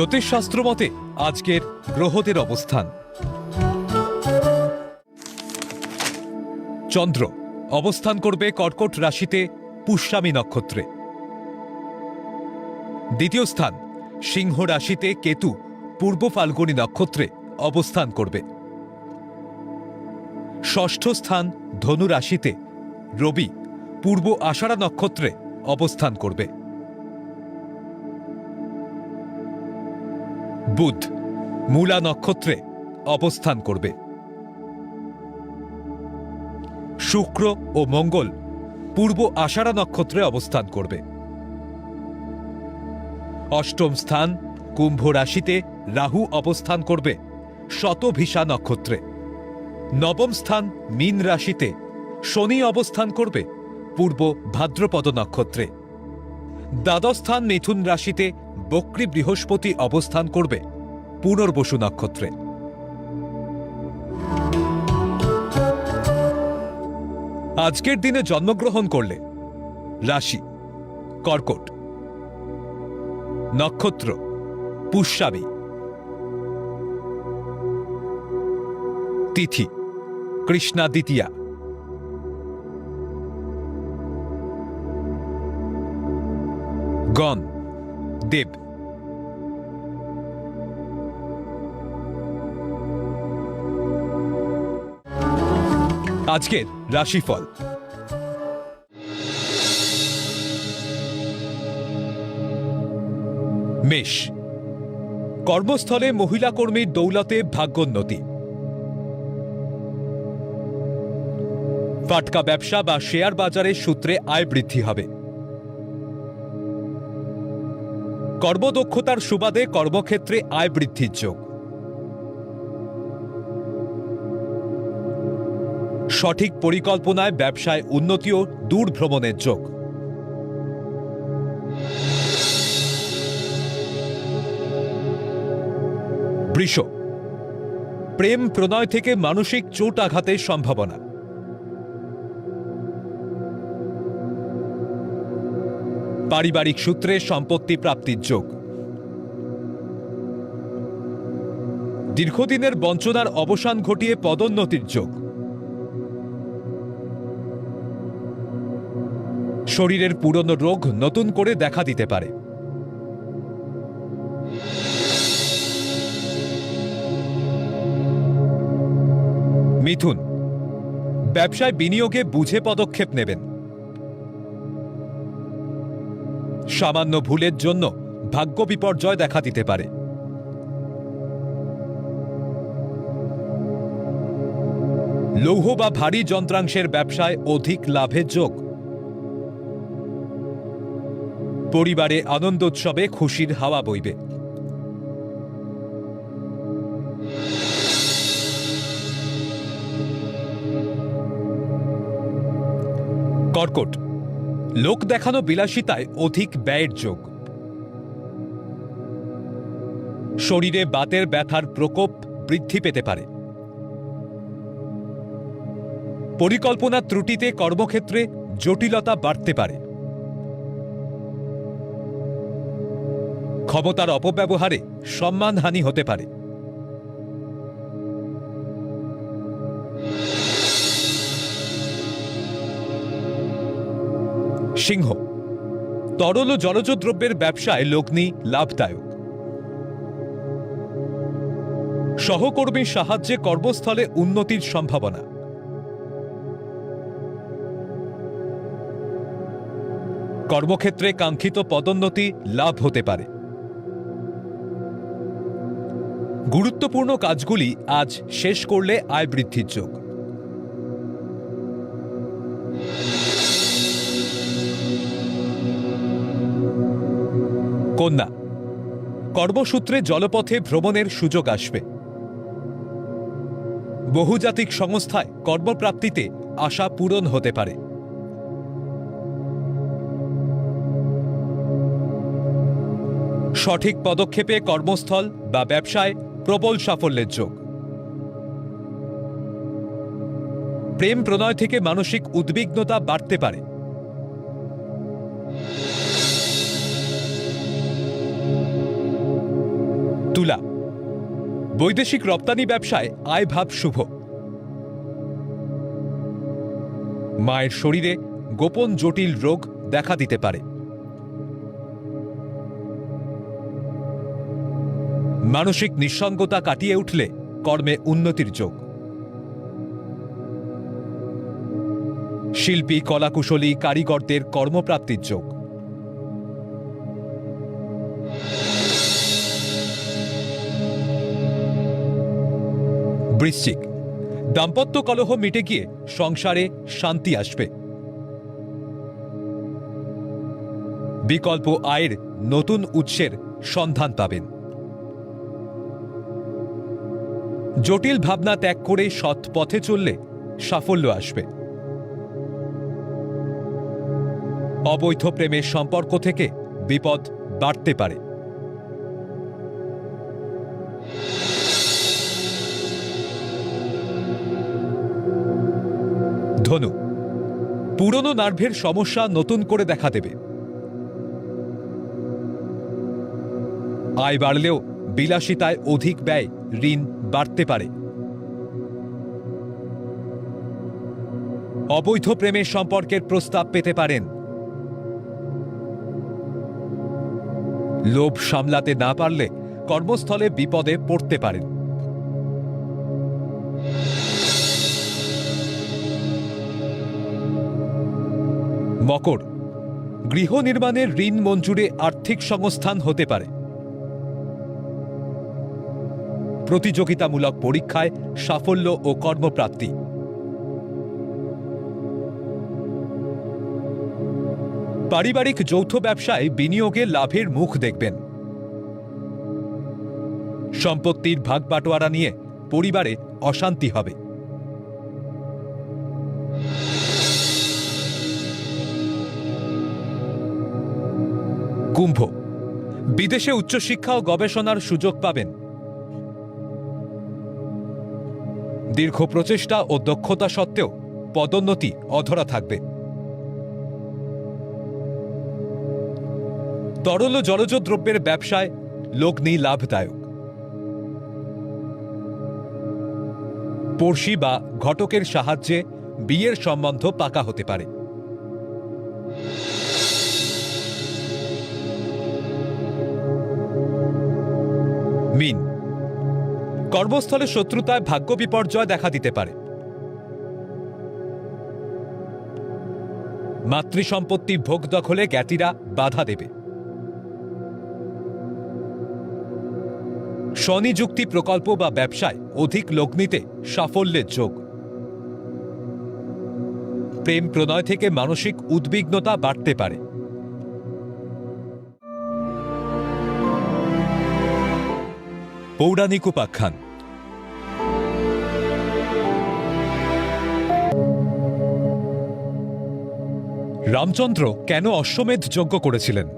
জ্যোতিষশাস্ত্র মতে, আজকের গ্রহদের অবস্থান। চন্দ্র, অবস্থান করবে কর্কট রাশিতে পুষ্যামী নক্ষত্রে। দ্বিতীয় স্থান, সিংহ রাশিতে কেতু, পূর্ব ফাল্গুনী নক্ষত্রে অবস্থান করবে। ষষ্ঠ স্থান, ধনু রাশিতে রবি, পূর্ব আষাঢ়া নক্ষত্রে অবস্থান করবে। বুধ, মূলা নক্ষত্রে অবস্থান করবে। শুক্র ও মঙ্গল পূর্ব আষাঢ়া নক্ষত্রে অবস্থান করবে। অষ্টম স্থান, কুম্ভ রাশিতে রাহু অবস্থান করবে, শতভিসা নক্ষত্রে। নবম স্থান, মীন রাশিতে শনি অবস্থান করবে, পূর্ব ভাদ্রপদ নক্ষত্রে। দ্বাদশ স্থান, মিথুন রাশিতে বক্রী বৃহস্পতি অবস্থান করবে পুনর্বসু নক্ষত্রে। আজকের দিনে জন্মগ্রহণ করলে রাশি, কর্কট, নক্ষত্র, পুষ্যামী, তিথি কৃষ্ণা দ্বিতীয়া গণ দেব। আজকের রাশিফল। মেষ। কর্মস্থলে মহিলা কর্মীর দৌলতে ভাগ্যোন্নতি। ফাটকা ব্যবসা বা শেয়ার বাজারের সূত্রে আয় বৃদ্ধি হবে। কর্মদক্ষতার সুবাদে কর্মক্ষেত্রে আয় বৃদ্ধির যোগ। সঠিক পরিকল্পনায় ব্যবসায় উন্নতি ও দূর ভ্রমণের যোগ। বৃষ। প্রেম প্রণয় থেকে মানসিক চোট আঘাতের সম্ভাবনা। পারিবারিক সূত্রে সম্পত্তি প্রাপ্তির যোগ। দীর্ঘদিনের বঞ্চনার অবসান ঘটিয়ে পদোন্নতির যোগ। শরীরের পুরনো রোগ নতুন করে দেখা দিতে পারে। মিথুন, ব্যবসায় বিনিয়োগে বুঝে পদক্ষেপ নেবেন। সামান্য ভুলের জন্য ভাগ্য বিপর্যয় দেখা দিতে পারে। লৌহ বা ভারী যন্ত্রাংশের ব্যবসায় অধিক লাভের যোগ। পরিবারে আনন্দ উৎসবে খুশির হাওয়া বইবে। লোক দেখানো বিলাসিতায় অধিক ব্যয়ের যোগ। শরীরে বাতের ব্যথার প্রকোপ বৃদ্ধি পেতে পারে। পরিকল্পনা ত্রুটিতে কর্মক্ষেত্রে জটিলতা বাড়তে পারে। ক্ষমতার অপব্যবহারে সম্মানহানি হতে পারে। সিংহ। তরল ও জলজ দ্রব্যের ব্যবসায় লগ্নি লাভদায়ক। সহকর্মীর সাহায্যে কর্মস্থলে উন্নতির সম্ভাবনা। কর্মক্ষেত্রে কাঙ্ক্ষিত পদোন্নতি লাভ হতে পারে। গুরুত্বপূর্ণ কাজগুলি আজ শেষ করলে আয় বৃদ্ধির যোগ। কন্যা। কর্মসূত্রে জলপথে ভ্রমণের সুযোগ আসবে। বহুজাতিক সংস্থায় কর্মপ্রাপ্তিতে আশা পূরণ হতে পারে। সঠিক পদক্ষেপে কর্মস্থল বা ব্যবসায় প্রবল সাফল্যের যোগ। প্রেম প্রণয় থেকে মানসিক উদ্বিগ্নতা বাড়তে পারে। তুলা। বৈদেশিক রপ্তানি ব্যবসায় আয় ভাব শুভ। মায়ের শরীরে গোপন জটিল রোগ দেখা দিতে পারে। মানসিক নিঃসঙ্গতা কাটিয়ে উঠলে কর্মে উন্নতির যোগ। শিল্পী, কলাকুশলী, কারিগরদের কর্মপ্রাপ্তির যোগ। বৃশ্চিক। দাম্পত্য কলহ মিটে গিয়ে সংসারে শান্তি আসবে। বিকল্প আয়ের নতুন উৎসের সন্ধান পাবেন। জটিল ভাবনা ত্যাগ করে সৎ পথে চললে সাফল্য আসবে। অবৈধ প্রেমের সম্পর্ক থেকে বিপদ বাড়তে পারে। ধনু পুরনো নার্ভের সমস্যা নতুন করে দেখা দেবে। আয় বাড়লেও বিলাসিতায় অধিক ব্যয় ঋণ বাড়তে পারে। অবৈধ প্রেমের সম্পর্কের প্রস্তাব পেতে পারেন। লোভ সামলাতে না পারলে কর্মস্থলে বিপদে পড়তে পারেন। মকর। গৃহ নির্মাণের ঋণ মঞ্জুরে আর্থিক সংস্থান হতে পারে। প্রতিযোগিতামূলক পরীক্ষায় সাফল্য ও কর্মপ্রাপ্তি। পারিবারিক যৌথ ব্যবসায় বিনিয়োগে লাভের মুখ দেখবেন। সম্পত্তির ভাগ বাটোয়ারা নিয়ে পরিবারে অশান্তি হবে। কুম্ভ। বিদেশে উচ্চশিক্ষা ও গবেষণার সুযোগ পাবেন। দীর্ঘ প্রচেষ্টা ও দক্ষতা সত্ত্বেও পদোন্নতি অধরা থাকবে। তরল জলজ দ্রব্যের ব্যবসায় লগ্নি লাভদায়ক। পড়শি বা ঘটকের সাহায্যে বিয়ের সম্বন্ধ পাকা হতে পারে। মিন কর্মস্থলে শত্রুতায় ভাগ্য বিপর্যয় দেখা দিতে পারে। মাতৃসম্পত্তি ভোগ দখলে জ্ঞাতিরা বাধা দেবে। স্বনিযুক্তি প্রকল্প বা ব্যবসায় অধিক লগ্নিতে সাফল্যের যোগ। প্রেম প্রণয় থেকে মানসিক উদ্বিগ্নতা বাড়তে পারে। পৌরাণিক উপাখ্যান। রামচন্দ্র কেন অশ্বমেধ যজ্ঞ করেছিলেন?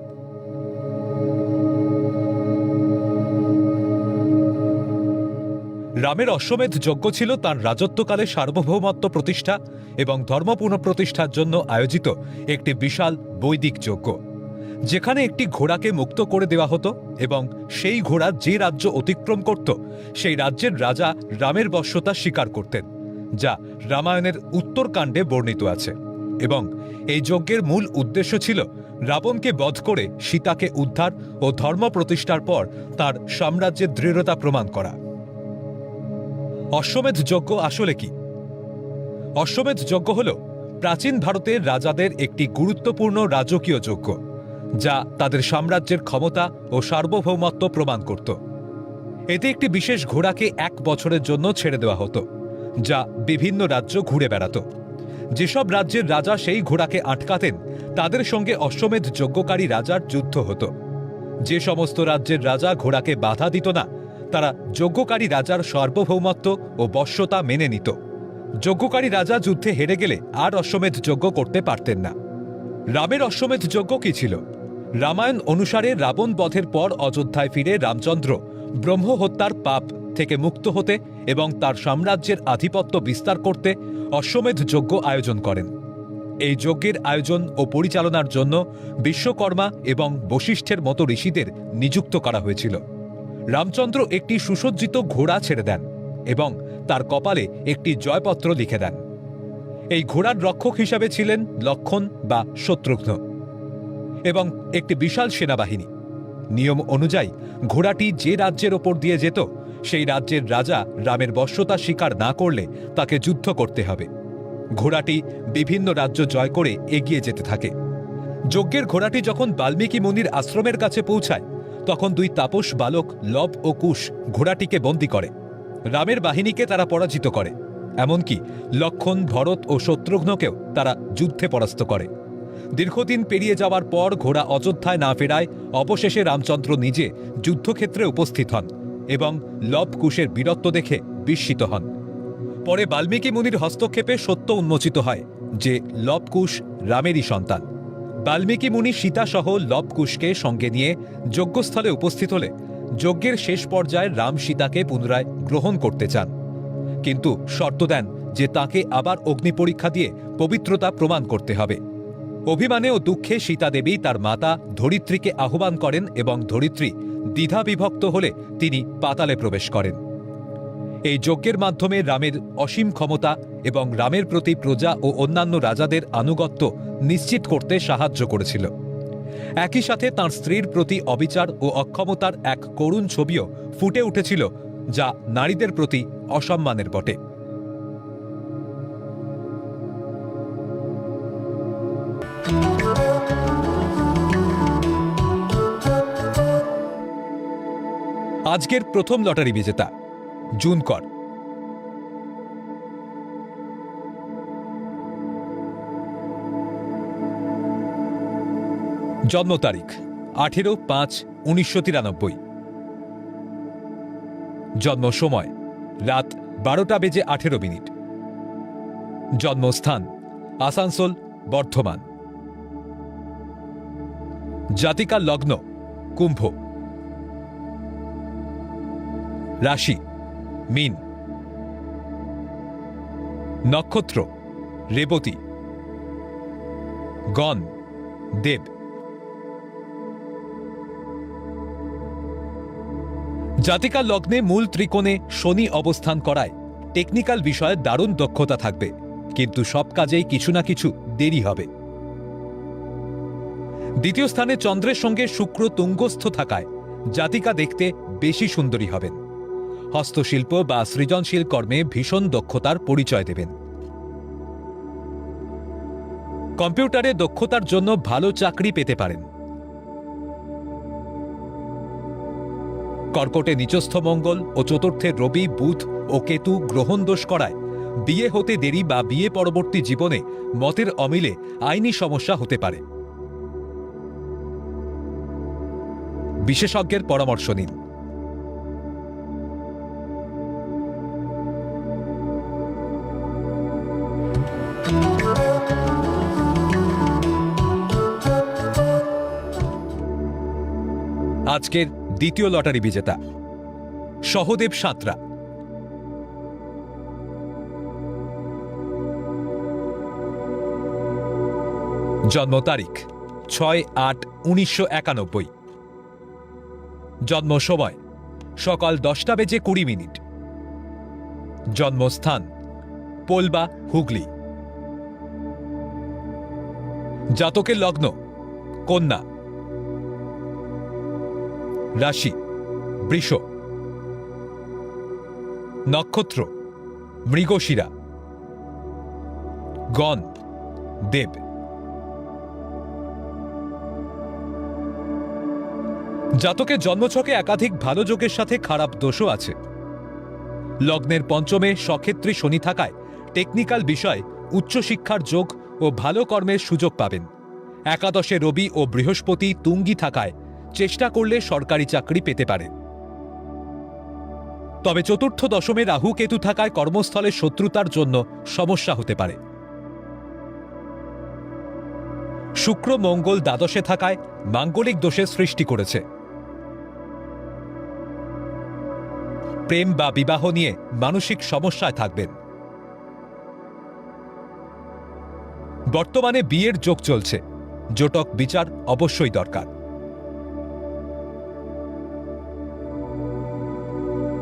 রামের অশ্বমেধ যজ্ঞ ছিল তার রাজত্বকালে সার্বভৌমত্ব প্রতিষ্ঠা এবং ধর্ম পুনঃপ্রতিষ্ঠার জন্য আয়োজিত একটি বিশাল বৈদিক যজ্ঞ। যেখানে একটি ঘোড়াকে মুক্ত করে দেওয়া হতো এবং সেই ঘোড়া যে রাজ্য অতিক্রম করত, সেই রাজ্যের রাজা রামের বশ্যতা স্বীকার করতেন, যা রামায়ণের উত্তরকাণ্ডে বর্ণিত আছে। এবং এই যজ্ঞের মূল উদ্দেশ্য ছিল রাবণকে বধ করে সীতাকে উদ্ধার ও ধর্ম প্রতিষ্ঠার পর তার সাম্রাজ্যের দৃঢ়তা প্রমাণ করা। অশ্বমেধ যজ্ঞ আসলে কি? অশ্বমেধ যজ্ঞ হল প্রাচীন ভারতের রাজাদের একটি গুরুত্বপূর্ণ রাজকীয় যজ্ঞ। যা তাদের সাম্রাজ্যের ক্ষমতা ও সার্বভৌমত্ব প্রমাণ করত। এতে একটি বিশেষ ঘোড়াকে এক বছরের জন্য ছেড়ে দেওয়া হতো, যা বিভিন্ন রাজ্য ঘুরে বেড়াত। যেসব রাজ্যের রাজা সেই ঘোড়াকে আটকাতেন, তাদের সঙ্গে অশ্বমেধ যজ্ঞকারী রাজার যুদ্ধ হতো। যে সমস্ত রাজ্যের রাজা ঘোড়াকে বাধা দিত না, তারা যজ্ঞকারী রাজার সার্বভৌমত্ব ও বশ্যতা মেনে নিত। যজ্ঞকারী রাজা যুদ্ধে হেরে গেলে আর অশ্বমেধ যজ্ঞ করতে পারতেন না। রামের অশ্বমেধ যজ্ঞ কি ছিল? রামায়ণ অনুসারে রাবণ বধের পর অযোধ্যায় ফিরে রামচন্দ্র ব্রহ্ম হত্যার পাপ থেকে মুক্ত হতে এবং তার সাম্রাজ্যের আধিপত্য বিস্তার করতে অশ্বমেধ যজ্ঞ আয়োজন করেন। এই যজ্ঞের আয়োজন ও পরিচালনার জন্য বিশ্বকর্মা এবং বশিষ্ঠের মতো ঋষিদের নিযুক্ত করা হয়েছিল। রামচন্দ্র একটি সুসজ্জিত ঘোড়া ছেড়ে দেন এবং তার কপালে একটি জয়পত্র লিখে দেন। এই ঘোড়ার রক্ষক হিসাবে ছিলেন লক্ষণ বা শত্রুঘ্ন। এবং একটি বিশাল সেনাবাহিনী। নিয়ম অনুযায়ী, ঘোড়াটি যে রাজ্যের ওপর দিয়ে যেত, সেই রাজ্যের রাজা রামের বশ্যতা স্বীকার না করলে তাকে যুদ্ধ করতে হবে। ঘোড়াটি বিভিন্ন রাজ্য জয় করে এগিয়ে যেতে থাকে। যজ্ঞের ঘোড়াটি যখন বাল্মীকি মুনির আশ্রমের কাছে পৌঁছায়, তখন দুই তাপস বালক লব ও কুশ ঘোড়াটিকে বন্দী করে। রামের বাহিনীকে তারা পরাজিত করে। এমনকি লক্ষণ, ভরত ও শত্রুঘ্নকেও তারা যুদ্ধে পরাস্ত করে। দীর্ঘদিন পেরিয়ে যাওয়ার পর ঘোড়া অযোধ্যায় না ফেরায়, অবশেষে রামচন্দ্র নিজে যুদ্ধক্ষেত্রে উপস্থিত হন এবং লব কুশের বীরত্ব দেখে বিস্মিত হন। পরে বাল্মীকি মুনির হস্তক্ষেপে সত্য উন্মোচিত হয় যে লবকুশ রামেরই সন্তান। বাল্মীকি মুনি সীতাসহ লবকুশকে সঙ্গে নিয়ে যজ্ঞস্থলে উপস্থিত হলে যজ্ঞের শেষ পর্যায়ে রাম সীতাকে পুনরায় গ্রহণ করতে চান। কিন্তু শর্ত দেন যে তাকে আবার অগ্নি পরীক্ষা দিয়ে পবিত্রতা প্রমাণ করতে হবে। অভিমানে ও দুঃখে সীতা দেবী তার মাতা ধরিত্রীকে আহ্বান করেন এবং ধরিত্রী দ্বিধা বিভক্ত হলে তিনি পাতালে প্রবেশ করেন। এই যজ্ঞের মাধ্যমে রামের অসীম ক্ষমতা এবং রামের প্রতি প্রজা ও অন্যান্য রাজাদের আনুগত্য নিশ্চিত করতে সাহায্য করেছিল। একই সাথে তার স্ত্রীর প্রতি অবিচার ও অক্ষমতার এক করুণ ছবিও ফুটে উঠেছিল, যা নারীদের প্রতি অসম্মানের বটে। আজকের প্রথম লটারি বিজেতা, জুন কর। জন্ম তারিখ, আঠেরো পাঁচ উনিশশো তিরানব্বই। জন্ম সময়, রাত বারোটা বেজে আঠেরো মিনিট। জন্মস্থান আসানসোল, বর্ধমান। জাতিকা লগ্ন, কুম্ভ। রাশি, মিন। নক্ষত্র, রেবতী। গণ, দেব। জাতিকা লগ্নে মূল ত্রিকোণে শনি অবস্থান করায় টেকনিক্যাল বিষয়ে দারুণ দক্ষতা থাকবে, কিন্তু সব কাজেই কিছু না কিছু দেরি হবে। দ্বিতীয় স্থানে চন্দ্রের সঙ্গে শুক্র তুঙ্গস্থ থাকায় জাতিকা দেখতে বেশি সুন্দরী হবেন। হস্তশিল্প বা সৃজনশীল কর্মে ভীষণ দক্ষতার পরিচয় দেবেন। কম্পিউটারে দক্ষতার জন্য ভালো চাকরি পেতে পারেন। কর্কটে নিচস্থ মঙ্গল ও চতুর্থে রবি, বুধ ও কেতু গ্রহণ দোষ করায় বিয়ে হতে দেরি বা বিয়ে পরবর্তী জীবনে মতের অমিলে আইনি সমস্যা হতে পারে। বিশেষজ্ঞের পরামর্শ নিন। আজকের দ্বিতীয় লটারি বিজেতা, সহদেব সাঁতরা। জন্ম তারিখ, ছয় আট উনিশশো একানব্বই। জন্ম সময়, সকাল দশটা বেজে কুড়ি মিনিট। জন্মস্থান, পোলবা, হুগলি। জাতকের লগ্ন, কন্যা। রাশি, বৃষ, নক্ষত্র, মৃগশিরা, গণ, দেব। জাতকের জন্মছকে একাধিক ভালো যোগের সাথে খারাপ দোষও আছে। লগ্নের পঞ্চমে সক্ষেত্রী শনি থাকায় টেকনিক্যাল বিষয় উচ্চশিক্ষার যোগ ও ভালো কর্মের সুযোগ পাবেন। একাদশে রবি ও বৃহস্পতি তুঙ্গি থাকায় চেষ্টা করলে সরকারি চাকরি পেতে পারে। তবে চতুর্থ দশমে রাহু কেতু থাকায় কর্মস্থলে শত্রুতার জন্য সমস্যা হতে পারে। শুক্র, মঙ্গল, দ্বাদশে থাকায় মাঙ্গলিক দোষের সৃষ্টি করেছে। প্রেম বা বিবাহ নিয়ে মানসিক সমস্যায় থাকবেন। বর্তমানে বিয়ের যোগ চলছে। জোটক বিচার অবশ্যই দরকার।